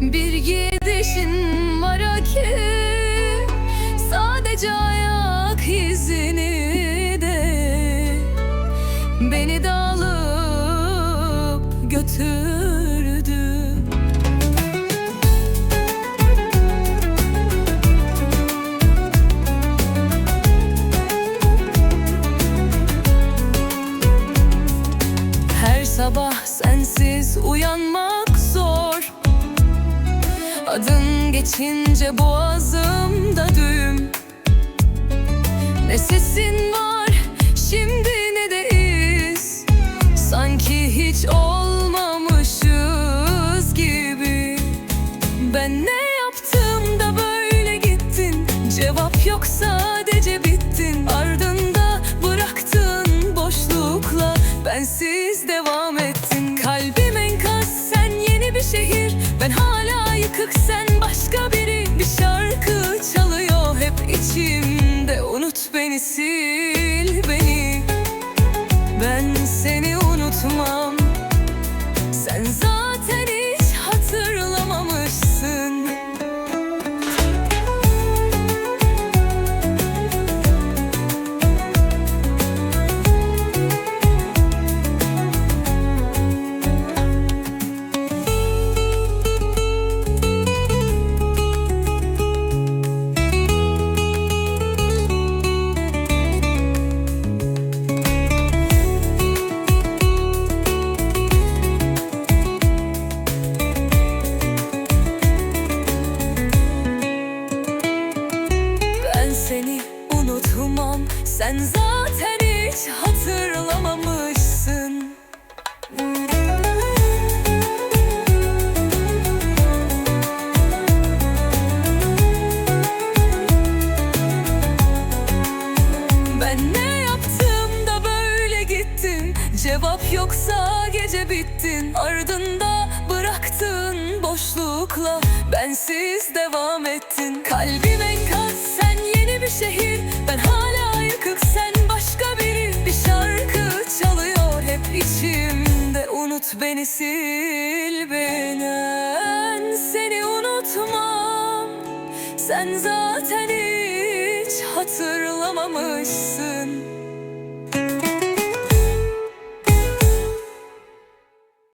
Bir gidişin var ki Sadece ayak izini de Beni de alıp götürdü. Her sabah sensiz uyanmak zor Adın geçince boğazımda düğüm. Ne sesin var şimdi ne de iz. Sanki hiç olmamışız gibi. Ben ne yaptım da böyle gittin? Cevap yok sadece bittin. Ardında bıraktın boşlukla. Bensiz devam ettin. Kalbim enkaz sen yeni bir şehir. Ben hala yıkık sen başka biri. Bir şarkı çalıyor hep içimde. Unut beni sil beni. Ben seni unutmam Sen zaten hiç hatırlamamışsın. Ben ne yaptım da böyle gittin? Cevap yoksa gece bittin. Ardında bıraktın boşlukla. Bensiz devam ettin. Kalbim beni sil beni Ben seni unutmam. Sen zaten hiç hatırlamamışsın